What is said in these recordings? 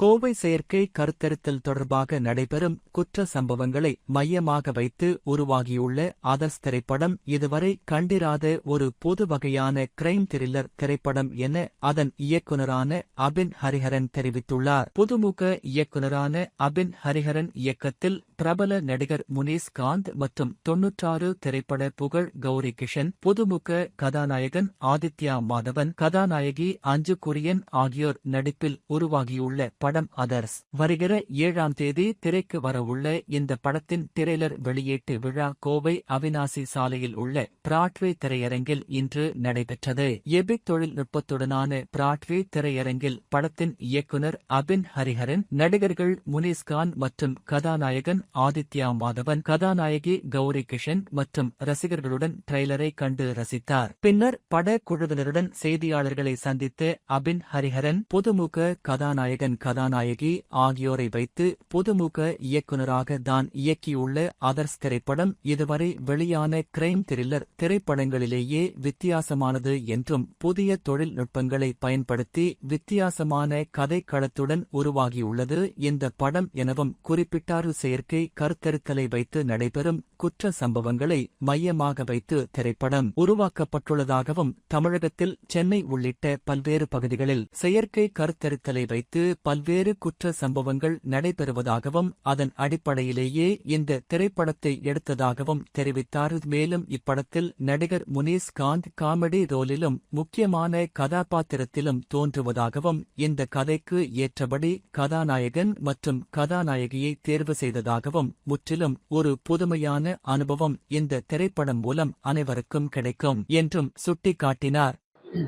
கோவை செயற்கை கருத்தருத்தல் தொடர்பாக நடைபெறும் குற்ற சம்பவங்களை மையமாக வைத்து உருவாகியுள்ள அதர்ஸ் திரைப்படம் இதுவரை கண்டிராத ஒரு பொது வகையான கிரைம் த்ரில்லர் திரைப்படம் என அதன் இயக்குனரான அபின் ஹரிஹரன் தெரிவித்துள்ளார். புதுமுக இயக்குனரான அபின் ஹரிஹரன் இயக்கத்தில் பிரபல நடிகர் முனேஷ் காந்த் மற்றும் தொன்னூற்றாறு திரைப்பட புகழ் கௌரி கிஷன் புதுமுக கதாநாயகன் ஆதித்யா மாதவன் கதாநாயகி அஞ்சு குரியன் ஆகியோர் நடிப்பில் உருவாகியுள்ள படம் அதர்ஸ். வருகிற ஏழாம் தேதி திரைக்கு வரவுள்ள இந்த படத்தின் திரைலர் வெளியீட்டு விழா கோவை அவினாசி சாலையில் உள்ள பிராட்வே திரையரங்கில் இன்று நடைபெற்றது. எபிக் தொழில்நுட்பத்துடனான பிராட்வே திரையரங்கில் படத்தின் இயக்குனர் அபின் ஹரிஹரன் நடிகர்கள் முனிஸ்கான் மற்றும் கதாநாயகன் ஆதித்யா மாதவன் கதாநாயகி கௌரி கிஷன் மற்றும் ரசிகர்களுடன் ட்ரெய்லரை கண்டு ரசித்தார். பின்னர் பட குழுவினருடன் செய்தியாளர்களை சந்தித்த அபின் ஹரிஹரன் புதுமுக கதாநாயகன் கதா கதாநாயகி ஆகியோரை வைத்து புதுமுக இயக்குனராக தான் இயக்கியுள்ள அதர்ஸ் திரைப்படம் இதுவரை வெளியான கிரைம் த்ரில்லர் திரைப்படங்களிலேயே வித்தியாசமானது என்றும் புதிய தொழில்நுட்பங்களை பயன்படுத்தி வித்தியாசமான கதைக்களத்துடன் உருவாகியுள்ளது இந்த படம் எனவும் குறிப்பிட்டார் செயற்கை கருத்தருத்தலை வைத்து நடைபெறும் குற்ற சம்பவங்களை மையமாக வைத்து திரைப்படம் உருவாக்கப்பட்டுள்ளதாகவும் தமிழகத்தில் சென்னை உள்ளிட்ட பல்வேறு பகுதிகளில் செயற்கை கருத்தரித்தலை வைத்து பல்வேறு குற்ற சம்பவங்கள் நடைபெறுவதாகவும் அதன் அடிப்படையிலேயே இந்த திரைப்படத்தை எடுத்ததாகவும் தெரிவித்தார். மேலும் இப்படத்தில் நடிகர் முனீஸ் காந்த் காமெடி ரோலிலும் முக்கியமான கதாபாத்திரத்திலும் தோன்றுவதாகவும் இந்த கதைக்கு ஏற்றபடி கதாநாயகன் மற்றும் கதாநாயகியை தேர்வு செய்ததாகவும் முற்றிலும் ஒரு புதுமையான அனுபவம் இந்த திரைப்படம் மூலம் அனைவருக்கும் கிடைக்கும் என்றும் சுட்டிக்காட்டினார்.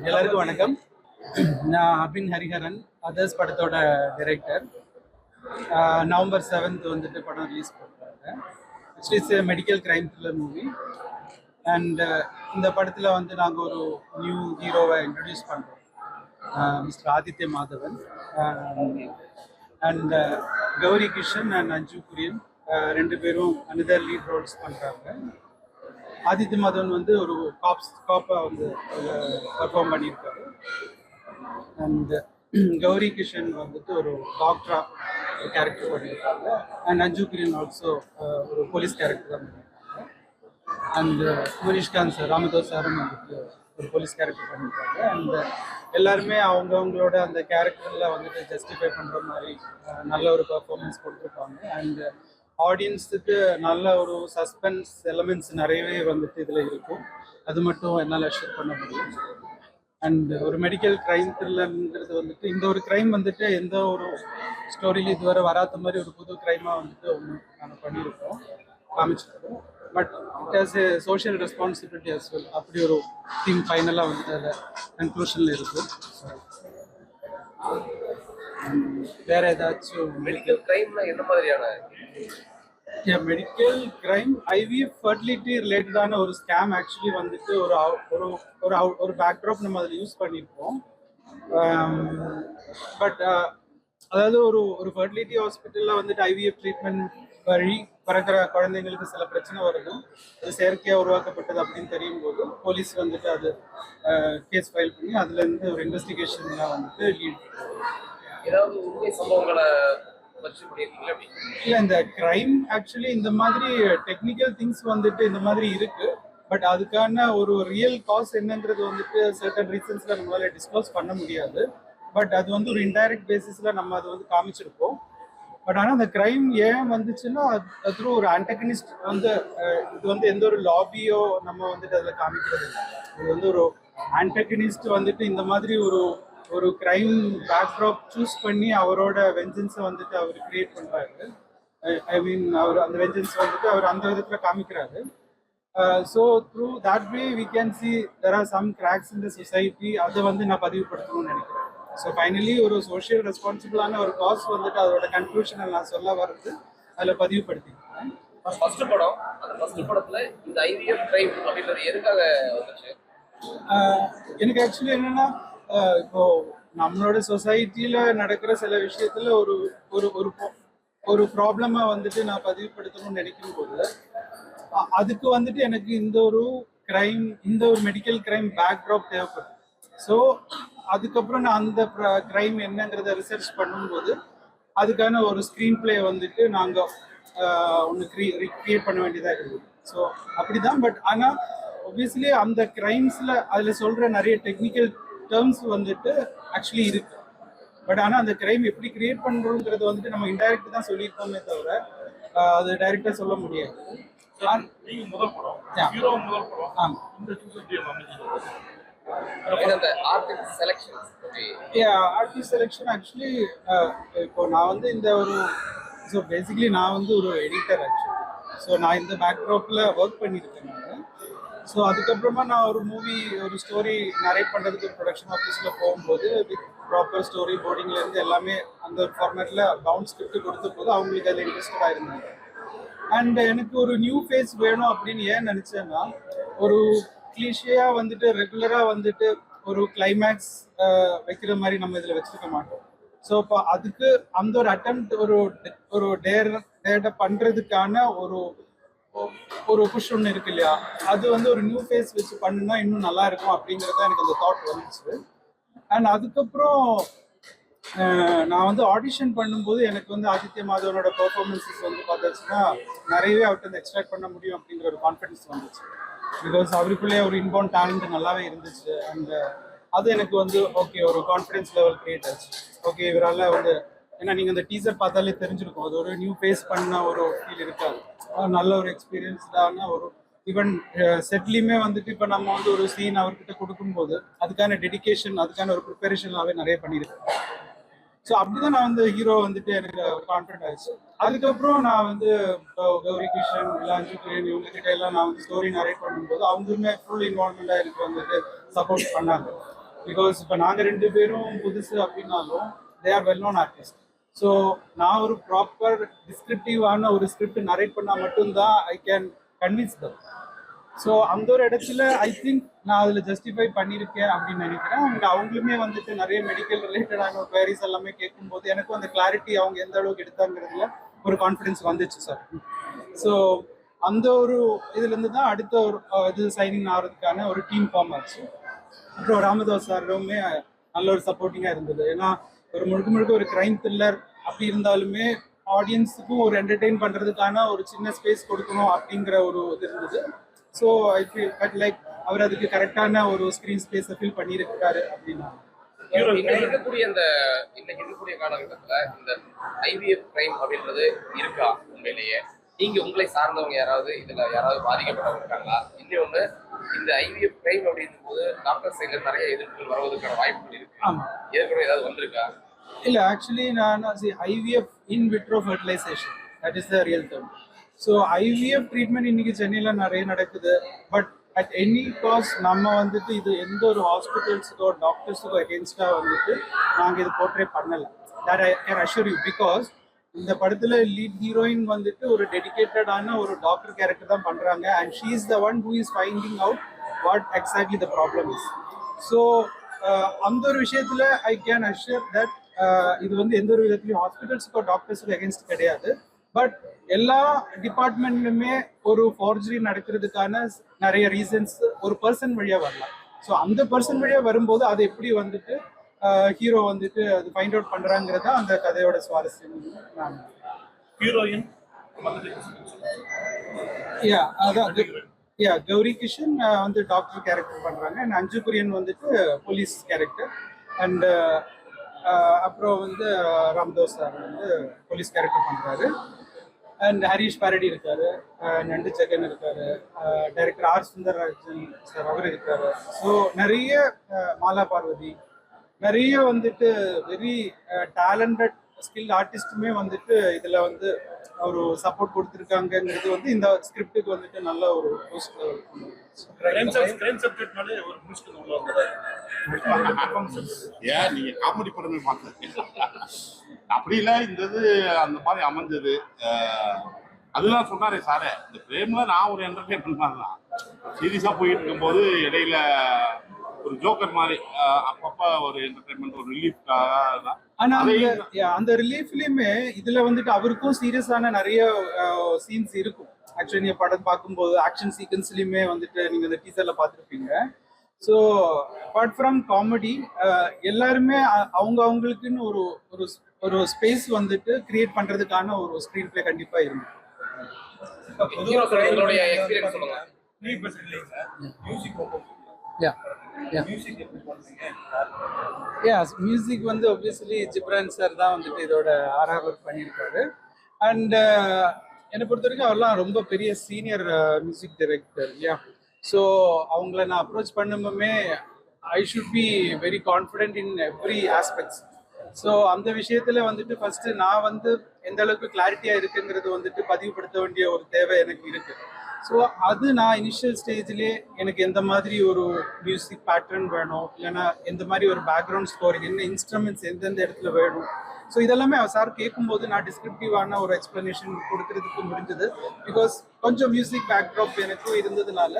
எல்லாருக்கும் வணக்கம். நான் அபின் ஹரிஹரன் அதர்ஸ் படத்தோட டைரக்டர் நவம்பர் செவன்த் வந்துட்டு படம் ரிலீஸ் பண்ணுறாங்க actually it's medical crime thriller movie and இந்த படத்தில் வந்து நாங்கள் ஒரு நியூ ஹீரோவை இன்ட்ரடியூஸ் பண்ணுறோம் mister Aditya Madhavan. And Gouri Kishan and Anju Kurian. ரெண்டு பேரும் அனதர் லீட் ரோல்ஸ் பண்ணுறாங்க ஆதித்ய மாதவன் வந்து ஒரு காப்ஸ் காப்பாக வந்து பர்ஃபார்ம் பண்ணியிருக்காரு. அண்ட் கௌரி கிஷன் வந்துட்டு ஒரு டாக்டரா கேரக்டர் பண்ணியிருக்காங்க. அண்ட் அஞ்சு கிரீன் ஆல்சோ ஒரு போலீஸ் கேரக்டர் தான் பண்ணியிருக்காங்க. அண்ட் மனிஷ்காந்த் சார் ராமதாஸ் சாரும் வந்துட்டு ஒரு போலீஸ் கேரக்டர் பண்ணியிருக்காங்க. அண்ட் எல்லாருமே அவங்கவுங்களோட அந்த கேரக்டரில் வந்துட்டு ஜஸ்டிஃபை பண்ணுற மாதிரி நல்ல ஒரு பர்ஃபார்மன்ஸ் கொடுத்துருப்பாங்க. அண்ட் ஆடியன்ஸுக்கு நல்ல ஒரு சஸ்பென்ஸ் எலமெண்ட்ஸ் நிறையவே வந்துட்டு இதில் இருக்கும். அது மட்டும் என்னால் ஷேர் பண்ண முடியும். அண்ட் ஒரு மெடிக்கல் கிரைம் த்ரில்லருங்கிறது வந்துட்டு இந்த ஒரு கிரைம் வந்துட்டு எந்த ஒரு ஸ்டோரியில் இதுவரை வராத மாதிரி ஒரு புது கிரைமாக வந்துட்டு ஒன்று நாங்கள் பண்ணியிருக்கோம் காமிச்சிருக்கோம். But it has a social responsibility as well அப்படி ஒரு தீம் ஃபைனலாக வந்துட்டு அதில் கன்க்ளூஷனில் இருக்கும் வேற ஏதாச்சும் மெடிக்கல் கிரைம்னா என்ன மாதிரியான மெடிக்கல் கிரைம் ஐவிஎஃப் ஃபர்டிலிட்டி ரிலேட்டடான ஒரு ஸ்கேம் ஆக்சுவலி வந்துட்டு ஒரு ஒரு ஒரு ஒரு பேக்ட்ராப் நம்ம அதில் யூஸ் பண்ணியிருக்கோம் பட் um, uh, அதாவது ஒரு ஒரு ஃபர்டிலிட்டி ஹாஸ்பிட்டலில் வந்துட்டு ஐவிஎஃப் ட்ரீட்மெண்ட் வழி பிறக்கிற குழந்தைங்களுக்கு சில பிரச்சனை வருது. அது செயற்கையாக உருவாக்கப்பட்டது அப்படின்னு தெரியும் போது போலீஸ் வந்துட்டு அது uh, கேஸ் ஃபைல் பண்ணி அதுலேருந்து ஒரு இன்வெஸ்டிகேஷன்லாம் வந்துட்டு லீட் ஏதாவது உண்மை சம்பவங்களை இல்ல இந்த கிரைம் ஆக்சுவலி இந்த மாதிரி டெக்னிக்கல் திங்ஸ் வந்துட்டு இந்த மாதிரி இருக்கு. பட் அதுக்கான ஒரு ரியல் காஸ் என்னன்றது வந்துட்டு சர்டன் ரீசன்ஸ்ல நம்மளால டிஸ்க்ளோஸ் பண்ண முடியாது. பட் அது வந்து ஒரு இன்டைரக்ட் பேசிஸ்ல நம்ம அது வந்து காமிச்சிருப்போம். பட் ஆனால் அந்த கிரைம் ஏன் வந்துச்சுன்னா அது த்ரூ ஒரு ஆண்டகனிஸ்ட் வந்து இது வந்து எந்த ஒரு லாபியோ நம்ம வந்துட்டு அதில் காமிக்கிறது இல்லை. இது வந்து ஒரு ஆண்டகனிஸ்ட் வந்துட்டு இந்த மாதிரி ஒரு ஒரு கிரைம் பேக்ட்ராப் சூஸ் பண்ணி அவரோட வெஞ்சன்ஸை வந்துட்டு அவர் கிரியேட் பண்ணுறாரு ஐ மீன் அவர் அந்த வெஞ்சன்ஸ் வந்துட்டு அவர் அந்த விதத்தில் காமிக்கிறாரு. So through that way we can see there are some cracks in the society அதை வந்து நான் பதிவுபடுத்தணும்னு நினைக்கிறேன். ஸோ ஃபைனலி ஒரு சோஷியல் ரெஸ்பான்சிபிளான ஒரு காஸ் வந்துட்டு அதோட கன்க்ளூஷனை நான் சொல்ல வர்றது அதில் பதிவுபடுத்திக்கிறேன். ஃபர்ஸ்ட் படம் அந்த ஃபர்ஸ்ட் படத்துல இந்த ஐவிஎஃப் கிரைம் அப்படின்றது எதுக்காக வந்துச்சு? ஆஹ் எனக்கு ஆக்சுவலி என்னன்னா இப்போ நம்மளோட சொசைட்டில நடக்கிற சில விஷயத்துல ஒரு ஒரு ஒரு ஒரு ப்ராப்ளமா வந்துட்டு நான் பதிவுபடுத்தணும்னு நினைக்கும் போது அதுக்கு வந்துட்டு எனக்கு இந்த ஒரு கிரைம் இந்த ஒரு மெடிக்கல் கிரைம் பேக்ட்ராப் தேவைப்படுது ஸோ அதுக்கப்புறம் நான் அந்த கிரைம் என்னங்கிறத ரிசர்ச் பண்ணும்போது அதுக்கான ஒரு ஸ்க்ரீன் பிளே வந்துட்டு நாங்கள் ஒன்று க்ரீ கிரியேட் பண்ண வேண்டியதாக இருக்குது. ஸோ அப்படிதான் பட் ஆனால் ஒப்வியஸ்லி அந்த கிரைம்ஸில் அதில் சொல்கிற நிறைய டெக்னிக்கல் டேர்ம்ஸ் வந்துட்டு ஆக்சுவலி இருக்கு. பட் ஆனால் அந்த கிரைம் எப்படி கிரியேட் பண்ணுறோங்கிறது வந்துட்டு நம்ம இன்டைரக்ட் தான் சொல்லியிருக்கோமே தவிர அது டைரெக்டாக சொல்ல முடியாது. முதல் படம். முதல் படம். ஆர்டிஸ்ட் செலெக்ஷன் ஆக்சுவலி இப்போ நான் வந்து இந்த ஒரு ஸோ பேசிக்கலி நான் வந்து ஒரு எடிட்டர் ஆக்சுவலி ஸோ நான் இந்த பேக்ட்ராப்பில் ஒர்க் பண்ணியிருக்கேன். ஸோ அதுக்கப்புறமா நான் ஒரு மூவி ஒரு ஸ்டோரி நரேட் பண்ணுறதுக்கு ஒரு ப்ரொடக்ஷன் ஆஃபீஸில் போகும்போது வித் ப்ராப்பர் ஸ்டோரி போர்டிங்லேருந்து எல்லாமே அந்த ஒரு ஃபார்மேட்டில் பவுண்ட் ஸ்கிரிப்ட் கொடுத்த போது அவங்களுக்கு அதில் இன்ட்ரெஸ்டடாக இருந்தாங்க அண்ட் எனக்கு ஒரு நியூ ஃபேஸ் வேணும் அப்படின்னு ஏன் நினச்சேன்னா ஒரு கிளிஷியாக வந்துட்டு ரெகுலராக வந்துட்டு ஒரு கிளைமேக்ஸ் வைக்கிற மாதிரி நம்ம இதில் வச்சிருக்க மாட்டோம். ஸோ இப்போ அதுக்கு அந்த ஒரு அட்டெம்ட் ஒரு ஒரு டேர் டேட்டை பண்ணுறதுக்கான ஒரு ஒரு புஷ் ஒன்று இருக்கு இல்லையா? அது வந்து ஒரு நியூ ஃபேஸ் வச்சு பண்ணுனா இன்னும் நல்லா இருக்கும் அப்படிங்கிறது எனக்கு அந்த தாட் வந்துச்சு. அண்ட் அதுக்கப்புறம் நான் வந்து ஆடிஷன் பண்ணும்போது எனக்கு வந்து ஆதித்ய மாதவனோட பர்ஃபார்மன்ஸஸ் வந்து பார்த்தாச்சுன்னா நிறையவே அவர்கிட்ட வந்து எக்ஸ்ட்ராக்ட் பண்ண முடியும் அப்படிங்கிற ஒரு கான்ஃபிடன்ஸ் வந்துச்சு. பிகாஸ் அவருக்குள்ளே ஒரு இன்போன் டேலண்ட் நல்லாவே இருந்துச்சு. அண்ட் அது எனக்கு வந்து ஓகே ஒரு கான்ஃபிடன்ஸ் லெவல் கிரியேட் ஆச்சு. ஓகே இவரால் வந்து ஏன்னா நீங்கள் அந்த டீசர் பார்த்தாலே தெரிஞ்சிருக்கும். அது ஒரு நியூ ஃபேஸ் பண்ண ஒரு ஃபீல் இருக்காது. நல்ல ஒரு எக்ஸ்பீரியன்ஸ்டான ஒரு ஈவன் செட்லேயுமே வந்துட்டு இப்போ நம்ம வந்து ஒரு சீன் அவர்கிட்ட கொடுக்கும்போது அதுக்கான டெடிகேஷன் அதுக்கான ஒரு ப்ரிப்பரேஷன்லாவே நிறைய பண்ணியிருக்கேன் ஸோ அப்படிதான் நான் வந்து ஹீரோ வந்துட்டு எனக்கு கான்ஃபிடென்ட் ஆயிடுச்சு. அதுக்கப்புறம் நான் வந்து இப்போ கௌரி கிருஷ்ணன் இலாஞ்சி கிரேன் இவங்க கிட்ட எல்லாம் நான் வந்து ஸ்டோரி நரேட் பண்ணும்போது அவங்களுமே ஃபுல் இன்வால்மெண்டாக எனக்கு வந்துட்டு சப்போர்ட் பண்ணாங்க. பிகாஸ் இப்போ நாங்கள் ரெண்டு பேரும் புதுசு அப்படின்னாலும் they are well known artist so நான் ஒரு ப்ராப்பர் டிஸ்கிரிப்டிவான ஒரு ஸ்கிரிப்ட் நரேட் பண்ணால் மட்டும்தான் I can convince them so அந்த ஒரு இடத்துல ஐ திங்க் நான் அதில் ஜஸ்டிஃபை பண்ணியிருக்கேன் அப்படின்னு நினைக்கிறேன். அவங்க அவங்களுமே வந்துட்டு நிறைய மெடிக்கல் ரிலேட்டடான குவரிஸ் எல்லாமே கேட்கும்போது எனக்கும் அந்த கிளாரிட்டி அவங்க எந்த அளவுக்கு எடுத்தாங்கிறதுல ஒரு கான்ஃபிடன்ஸ் வந்துச்சு சார் ஸோ அந்த ஒரு இதுலேருந்து தான் அடுத்த ஒரு இது சைனிங் ஆகிறதுக்கான ஒரு டீம் ஃபார்ம் ஆச்சு. அப்புறம் ராமதாஸ் சாருமே நல்ல ஒரு சப்போர்ட்டிங்காக இருந்தது. ஏன்னா ஒரு முழுக்க முழுக்க ஒரு கிரைம் த்ரில்லர் அப்படி இருந்தாலுமே ஆடியன்ஸுக்கும் ஒரு என்டர்டெயின் பண்ணுறதுக்கான ஒரு சின்ன ஸ்பேஸ் கொடுக்கணும் அப்படிங்கிற ஒரு இது இருந்தது. So I feel but like அவர் அதுக்கு கரெக்டான ஒரு ஸ்க்ரீன் ஸ்பேஸை ஃபில் பண்ணியிருக்காரு அப்படின்னா. இருக்கக்கூடிய இந்த இன்னைக்கு இருக்கக்கூடிய காலகட்டத்துல இந்த ஐவிஎஃப் கிரைம் அப்படின்றது இருக்கா உண்மையிலேயே? நீங்க உங்களை சார்ந்தவங்க யாராவது இதுல யாராவது பாதிக்கப்பட்டவங்க இருக்காங்களா? இன்னொன்னு இந்த ஐவிஎஃப் கிரைம் அப்படின்னும் போது டாக்டர் சைட்ல நிறைய எதிர்ப்புகள் வருவதற்கான வாய்ப்புகள் இருக்கு. ஏற்கனவே ஏதாவது வந்திருக்கா? இல்ல ஆக்சுவலி நான் IVF in vitro fertilisation that is the real term so IVF treatment இன்னைக்கு சென்னையில் நிறைய நடக்குது. பட் அட் எனி காஸ்ட் நம்ம வந்துட்டு இது எந்த ஒரு ஹாஸ்பிட்டல்ஸுக்கோ டாக்டர்ஸுக்கோ அகேன்ஸ்டாக வந்துட்டு நாங்கள் இது போர்ட்ரே பண்ணலை. That I can assure you because இந்த படத்துல லீட் ஹீரோயின் வந்துட்டு ஒரு டெடிகேட்டடான ஒரு டாக்டர் கேரக்டர் தான் பண்றாங்க. And she is the one who is finding out what exactly the problem is so அந்த ஒரு விஷயத்துல ஐ கேன் அஷ்யூர் தட் இது வந்து எந்த ஒரு விதத்துலையும் ஹாஸ்பிட்டல்ஸுக்கோ டாக்டர்ஸுக்கோ அகேன்ஸ்ட் கிடையாது. பட் எல்லா டிபார்ட்மெண்ட்லுமே ஒரு ஃபார்ஜரி நடக்கிறதுக்கான நிறைய ரீசன்ஸ் ஒரு பர்சன் வழியா வரலாம். ஸோ அந்த பர்சன் வழியா வரும்போது அது எப்படி வந்துட்டு ஹீரோ வந்துட்டு அது ஃபைண்ட் அவுட் பண்றாங்கிறது தான் அந்த கதையோட சுவாரஸ்யம். நான் ஹீரோயின் யா அதான். யா கௌரி கிஷன் வந்து டாக்டர் கேரக்டர் பண்றாங்க. அண்ட் அஞ்சு குரியன் வந்துட்டு போலீஸ் கேரக்டர் அண்ட் அப்புறம் வந்து ராம்தோஸ் சார் வந்து போலீஸ் கேரக்டர் பண்றாரு. அண்ட் ஹரிஷ் பாரடி இருக்காரு நண்டு ஜெகன் இருக்காரு டைரக்டர் ஆர் சுந்தரராஜன் சார் அவர் இருக்காரு. ஸோ நிறைய மாலா பார்வதி நிறைய வந்துட்டு வெரி டேலண்டட் ஸ்கில் ஆர்டிஸ்ட்டுமே வந்துட்டு இதுல வந்து ஒரு சப்போர்ட் கொடுத்துருக்காங்கங்கிறது வந்து இந்த ஸ்கிரிப்டுக்கு வந்துட்டு நல்ல ஒரு boost ஏன்? நீங்க காமெடி படமே பார்த்துருக்கீங்க அப்படி இல்ல இந்த இது அந்த மாதிரி அமைஞ்சது. அதுதான் சொன்னாரே சாரே இந்த பிரேம்ல நான் ஒரு என்டர்டைன்மெண்ட் மாதிரி தான். சீரியஸா போயிட்டு இருக்கும்போது இடையில ஒரு ஜோக்கர் மாதிரி அப்பப்ப ஒரு என்டர்டைன்மெண்ட் ஒரு ரிலீஃப்காக ஆனா அந்த ரிலீஃப்லயுமே இதுல வந்துட்டு அவருக்கும் சீரியஸான நிறைய சீன்ஸ் இருக்கும். ஆக்சுவலி நீங்க படம் பார்க்கும்போது ஆக்ஷன் சீக்வன்ஸ்லயுமே வந்துட்டு நீங்க அந்த டீசர்ல பார்த்துருப்பீங்க. ஸோ அப்பார்ட் ஃப்ரம் காமெடி எல்லாருமே அவங்க அவங்களுக்குன்னு ஒரு ஒரு ஒரு ஸ்பேஸ் வந்துட்டு கிரியேட் பண்றதுக்கான ஒரு ஸ்க்ரீன் பிளே கண்டிப்பா இருந்து ஹீரோ சார் உங்களுடைய எக்ஸ்பீரியன்ஸ் சொல்லுங்க. நீ பேசுறது இல்லைங்க சார். மியூசிக் வந்து ஒப்வியஸ்லி ஜிப்ரான் சார் தான் வந்துட்டு இதோட ஆர்ஆர் ஒர்க் பண்ணியிருக்காரு அண்ட் என்னை பொறுத்த வரைக்கும் அவர்லாம் ரொம்ப பெரிய சீனியர் மியூசிக் டைரக்டர் இல்லையா? ஸோ அவங்கள நான் approach பண்ணும்போமே I should be very confident in every aspects so அந்த விஷயத்துல வந்துட்டு ஃபர்ஸ்ட் நான் வந்து எந்த அளவுக்கு கிளாரிட்டியா இருக்குங்கிறது வந்துட்டு பதிவுபடுத்த வேண்டிய ஒரு தேவை எனக்கு இருக்கு. ஸோ அது நான் இனிஷியல் ஸ்டேஜ்லேயே எனக்கு எந்த மாதிரி ஒரு மியூசிக் பேட்டர்ன் வேணும்? இல்லைன்னா எந்த மாதிரி ஒரு பேக்ரவுண்ட் ஸ்கோரிங் என்ன இன்ஸ்ட்ருமெண்ட்ஸ் எந்தெந்த இடத்துல வேணும்? ஸோ இதெல்லாமே அவர் சார் கேட்கும்போது நான் டிஸ்கிரிப்டிவான ஒரு எக்ஸ்ப்ளனேஷன் கொடுக்கறதுக்கு முடிஞ்சது. பிகாஸ் கொஞ்சம் மியூசிக் பேக்ட்ராப் எனக்கும் இருந்ததுனால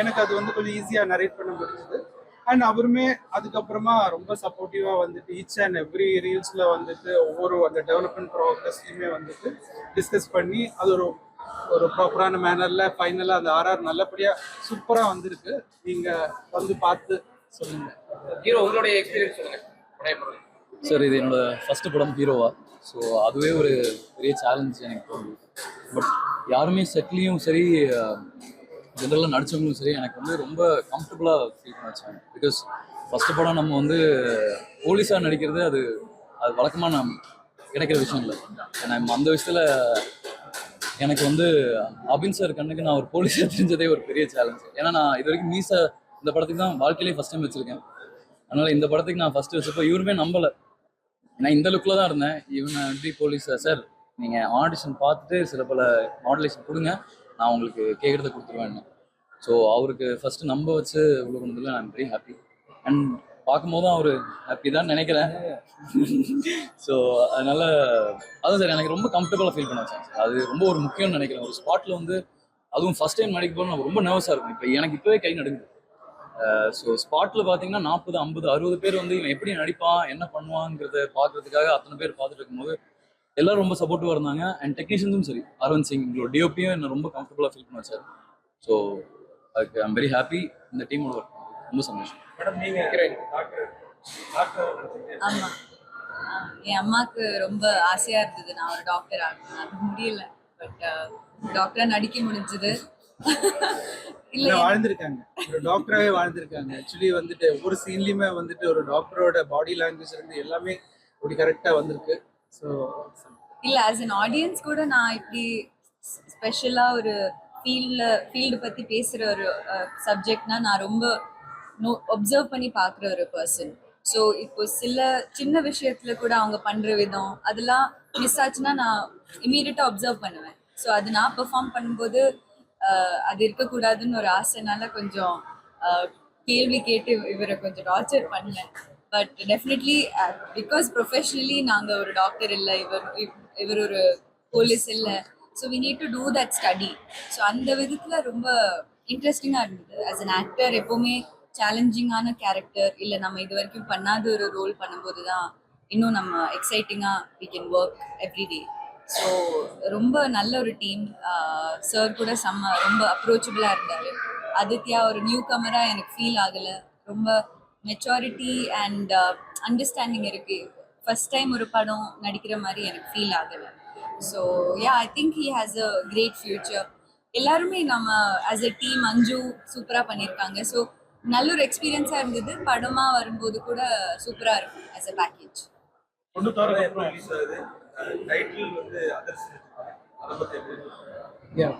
எனக்கு அது வந்து கொஞ்சம் ஈஸியாக நரேட் பண்ண முடிஞ்சது. அண்ட் அவருமே அதுக்கப்புறமா ரொம்ப சப்போர்ட்டிவாக வந்துட்டு ஈச் அண்ட் எவ்ரி ரீல்ஸில் வந்துட்டு ஒவ்வொரு அந்த டெவலப்மெண்ட் ப்ராக்ரஸ்லையுமே வந்துட்டு டிஸ்கஸ் பண்ணி அது ஒரு ஒரு ப்ராப்பரான மேனரில் ஃபைனலாக அந்த ஆர்ஆர் நல்லபடியாக சூப்பராக வந்திருக்கு. நீங்கள் வந்து பார்த்து சொல்லுங்கள் ஹீரோ உங்களுடைய எக்ஸ்பீரியன்ஸ் சொல்லுங்க. படையப்படும் சார் இது என்னோட ஃபர்ஸ்ட் படம் ஹீரோவா? ஸோ அதுவே ஒரு பெரிய சேலஞ்ச் எனக்கு தோணுது. பட் யாருமே செட்லேயும் சரி ஜென்ரலாக நடிச்சவங்களும் சரி எனக்கு வந்து ரொம்ப கம்ஃபர்டபுளாக ஃபீல் பண்ண வச்சாங்க. பிகாஸ் ஃபர்ஸ்ட் படம் நம்ம வந்து போலீஸாக நடிக்கிறது அது அது வழக்கமாக நம் கிடைக்கிற விஷயம் இல்லை. ஏன்னா அந்த விஷயத்தில் எனக்கு வந்து அபின் சார் கண்ணுக்கு நான் ஒரு போலீஸாக தெரிஞ்சதே ஒரு பெரிய சேலஞ்ச் ஏன்னா நான் இது வரைக்கும் மீசா இந்த படத்துக்கு தான் வாழ்க்கையிலே ஃபஸ்ட் டைம் வச்சிருக்கேன். அதனால் இந்த படத்துக்கு நான் ஃபர்ஸ்ட் வச்சப்போ இவருமே நம்பலை. நான் இந்த லுக்கில் தான் இருந்தேன். இவன் எப்படி போலீஸ் சார் நீங்கள் ஆடிஷன் பார்த்துட்டு சில பல மாடலேஷன் கொடுங்க. நான் உங்களுக்கு கேட்குறத கொடுத்துருவேன். ஸோ அவருக்கு ஃபஸ்ட்டு நம்ப வச்சு உள்ள கொண்டதில் நான் வெரி ஹாப்பி அண்ட் பார்க்கும்போதும் அவர் ஹாப்பி தான் நினைக்கிறேன். ஸோ அதனால அதான் சார் எனக்கு ரொம்ப கம்ஃபர்டபுளாக ஃபீல் பண்ண சார். அது ரொம்ப ஒரு முக்கியம்னு நினைக்கிறேன். ஒரு ஸ்பாட்டில் வந்து அதுவும் ஃபர்ஸ்ட் டைம் நடிக்க போது நான் ரொம்ப நர்வஸாக இருக்கும் இப்போ எனக்கு இப்போவே கை நடுங்குது. ஸோ ஸ்பாட்டில் பார்த்தீங்கன்னா நாற்பது ஐம்பது அறுபது பேர் வந்து இவன் எப்படி நடிப்பான் என்ன பண்ணுவாங்கிறத பார்க்கறதுக்காக அத்தனை பேர் பார்த்துட்டு இருக்கும்போது எல்லாரும் ரொம்ப சப்போர்ட்டிவாக இருந்தாங்க. அண்ட் டெக்னீஷியன்ஸும் சரி அரவிந்த் சிங் உங்களோட டிஓபியும் என்ன ரொம்ப கம்ஃபர்டபுளாக ஃபீல் பண்ண சார். ஸோ அதுக்கு ஐம் வெரி ஹாப்பி இந்த டீமோட ஒர்க் ரொம்ப சந்தோஷம். ஆமா. என் அம்மாக்கு ரொம்ப ஆசையா இருந்தது. நான் ஒரு டாக்டர் ஆகணும். அது முடியல. பட் டாக்டரா நடிக்க முடிஞ்சது. இல்ல வாழ்ந்திருக்காங்க. ஒரு டாக்டராகவே வாழ்ந்திருக்காங்க. ஆக்சுவலி வந்துட்டு ஒவ்வொரு சீன்லையுமே வந்துட்டு ஒரு டாக்டரோட பாடி லாங்குவேஜ் இருந்து எல்லாமே அப்படி கரெக்டாக வந்திருக்கு. ஸோ இல்ல ஆஸ் an ஆடியன்ஸ் கூட நான் இப்படி ஸ்பெஷலா ஒரு ஃபீல்ட்ல ஃபீல்டு பத்தி பேசுற ஒரு சப்ஜெக்ட்னா நான் ரொம்ப நோ ஒப்சர்வ் பண்ணி பார்க்குற ஒரு பர்சன் ஸோ இப்போ சில சின்ன விஷயத்துல கூட அவங்க பண்ற விதம் அதெல்லாம் மிஸ் ஆச்சுன்னா நான் இமீடியட்டாக ஒப்சர்வ் பண்ணுவேன். ஸோ அது நான் பெர்ஃபார்ம் பண்ணும்போது அது இருக்கக்கூடாதுன்னு ஒரு ஆசைனால கொஞ்சம் கேள்வி கேட்டு இவரை கொஞ்சம் டார்ச்சர் பண்ணேன். பட் டெஃபினெட்லி பிகாஸ் ப்ரொஃபஷ்னலி நாங்கள் ஒரு டாக்டர் இல்லை இவர் இவ்- இவர் ஒரு போலீஸ் இல்லை. So we need to do that study so அந்த விதத்தில் ரொம்ப இன்ட்ரெஸ்டிங்காக இருந்தது. ஆஸ் அன் ஆக்டர் எப்போவுமே சேலஞ்சிங்கான கேரக்டர் இல்லை நம்ம இது வரைக்கும் பண்ணாத ஒரு ரோல் பண்ணும்போது தான் இன்னும் நம்ம எக்ஸைட்டிங்காக we can work every day so ரொம்ப நல்ல ஒரு டீம் சார் கூட செம்ம ரொம்ப அப்ரோச்சபிளாக இருந்தார். ஆதித்யா ஒரு நியூ கமராக எனக்கு ஃபீல் ஆகலை. ரொம்ப மெச்சாரிட்டி அண்ட் அண்டர்ஸ்டாண்டிங் இருக்கு. ஃபர்ஸ்ட் டைம் ஒரு படம் நடிக்கிற மாதிரி எனக்கு ஃபீல் ஆகலை. So yeah I think he has a great future எல்லாருமே நம்ம ஆஸ் அ டீம் அஞ்சு சூப்பராக பண்ணியிருக்காங்க ஸோ நல்ல ஒரு எக்ஸ்பீரியன்ஸாக இருந்தது. படமாக வரும்போது கூட சூப்பராக இருக்கும் ஆஸ் அ பேக்கேஜ்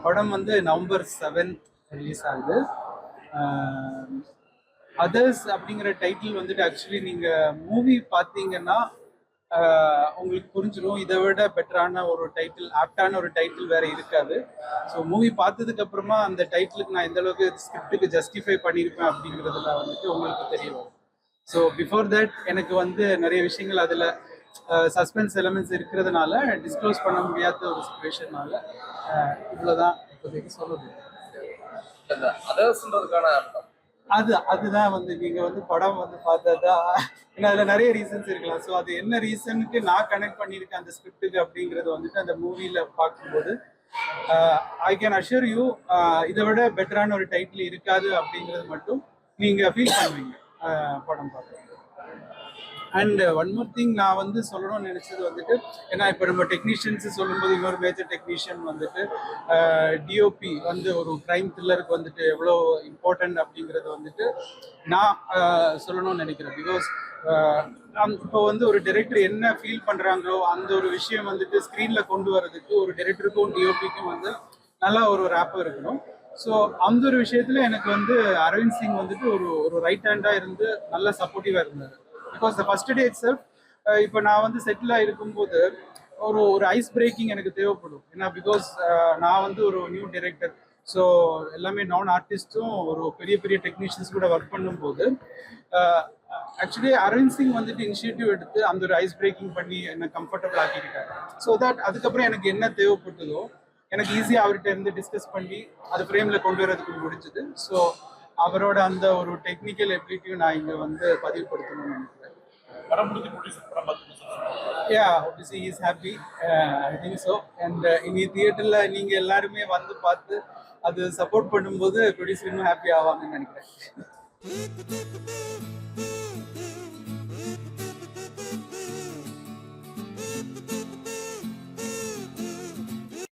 படம் வந்து நவம்பர் செவன்த் ரிலீஸ் ஆகுது. அதர்ஸ் அப்படிங்கிற டைட்டில் வந்துட்டு ஆக்சுவலி நீங்கள் மூவி பார்த்தீங்கன்னா உங்களுக்கு புரிஞ்சிடும் இதை விட பெட்டரான ஒரு டைட்டில் ஆப்டான ஒரு டைட்டில் வேற இருக்காது. ஸோ மூவி பார்த்ததுக்கு அப்புறமா அந்த டைட்டிலுக்கு நான் எந்த அளவுக்கு ஸ்கிரிப்டுக்கு ஜஸ்டிஃபை பண்ணியிருப்பேன் அப்படிங்கிறதுல வந்துட்டு உங்களுக்கு தெரியும் ஸோ பிஃபோர் தட் எனக்கு வந்து நிறைய விஷயங்கள் அதில் சஸ்பென்ஸ் எலமெண்ட்ஸ் இருக்கிறதுனால டிஸ்க்ளோஸ் பண்ண முடியாத ஒரு சுச்சுவேஷனால இவ்வளோதான் இப்போதைக்கு சொல்லுது இந்த அதர்ஸ்ன்றதுக்கான அர்த்தம். அது அதுதான் வந்து நீங்கள் வந்து படம் வந்து பார்த்ததா? ஏன்னா அதில் நிறைய ரீசன்ஸ் இருக்கலாம். ஸோ அது என்ன ரீசனுக்கு நான் கனெக்ட் பண்ணியிருக்கேன் அந்த ஸ்கிரிப்டுக்கு அப்படிங்கிறது வந்துட்டு அந்த மூவியில பார்க்கும்போது ஐ கேன் அஷூர் யூ இதை விட பெட்டரான ஒரு டைட்டில் இருக்காது அப்படிங்கிறது மட்டும் நீங்கள் ஃபீல் பண்ணுவீங்க படம் பார்க்குறீங்க அண்ட் ஒன் மோர் திங் நான் வந்து சொல்லணும்னு நினைச்சது வந்துட்டு ஏன்னா இப்போ நம்ம டெக்னீஷியன்ஸ் சொல்லும்போது இன்னொரு மேஜர் டெக்னீஷியன் வந்துட்டு டிஓபி வந்து ஒரு கிரைம் த்ரில்லருக்கு வந்துட்டு எவ்வளோ இம்பார்ட்டன்ட் அப்படிங்கிறது வந்துட்டு நான் சொல்லணும்னு நினைக்கிறேன். பிகாஸ் இப்போ வந்து ஒரு டைரக்டர் என்ன ஃபீல் பண்ணுறாங்களோ அந்த ஒரு விஷயம் வந்துட்டு ஸ்க்ரீனில் கொண்டு வரதுக்கு ஒரு டைரக்டருக்கும் டிஓபிக்கும் வந்து நல்லா ஒரு ரேப் இருக்கணும். ஸோ அந்த ஒரு விஷயத்துல எனக்கு வந்து அரவிந்த் சிங் வந்துட்டு ஒரு ஒரு ரைட் ஹேண்டாக இருந்து நல்ல சப்போர்ட்டிவாக இருந்தார். Because the first day itself இப்போ நான் வந்து செட்டிலாக இருக்கும்போது ஒரு ஒரு ஐஸ் பிரேக்கிங் எனக்கு தேவைப்படும். ஏன்னா பிகாஸ் uh, நான் வந்து ஒரு நியூ டைரக்டர் ஸோ எல்லாமே நான் ஆர்டிஸ்ட்டும் ஒரு பெரிய பெரிய டெக்னீஷியன்ஸ் கூட ஒர்க் பண்ணும்போது ஆக்சுவலி அரவிந்த் சிங் வந்துட்டு இனிஷியேட்டிவ் எடுத்து அந்த ஒரு ஐஸ் பிரேக்கிங் பண்ணி என்னை கம்ஃபர்டபுள் ஆக்கியிருக்காரு ஸோ தட் அதுக்கப்புறம் எனக்கு என்ன தேவைப்பட்டதோ எனக்கு ஈஸியாக அவர்கிட்ட இருந்து டிஸ்கஸ் பண்ணி அது ஃப்ரேமில் கொண்டு வரதுக்கு முடிஞ்சது. ஸோ அவரோட அந்த ஒரு டெக்னிக்கல் எபிலிட்டியும் நான் இங்கே வந்து பதிவுபடுத்தணும்னு நினைக்கிறேன். படம் is happy I think so and இனி தியேட்டரில் நீங்கள் எல்லாருமே வந்து பார்த்து அது சப்போர்ட் பண்ணும்போது ப்ரொடியூசர் இன்னும் ஹாப்பி ஆவாங்கன்னு நினைக்கிறேன்.